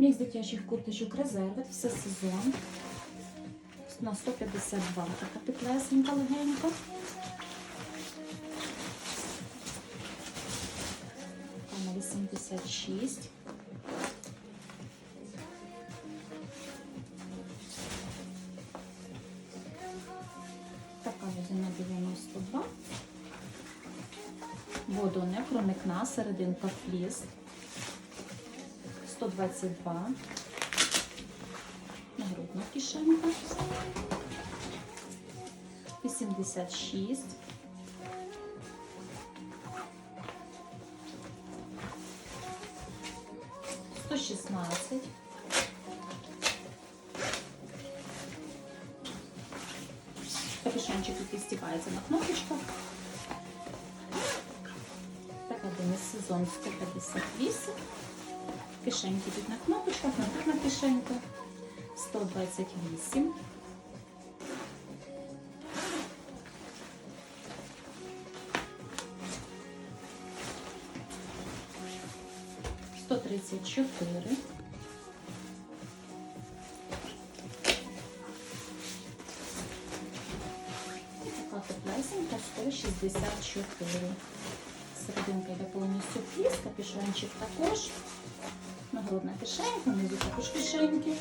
Мікс дитячих курточок резервет, все сезон. На 152 така теплесенька легенька. На 86. Така вже на 92. Воду проникна, серединка фліс. 122. Нагрудна кишенька. 86. Сто шістнадцять. Капюшончик тут стіпається на кнопочках. Така демисезон 158. Кишеньки тут на кнопочках, наступна кишенька 128. Сто тридцять чотири. І така теплесенька 164. Серединка йде повністю фліс, капюшончик також. Нагрудна кишенька, внизу також кишеньки.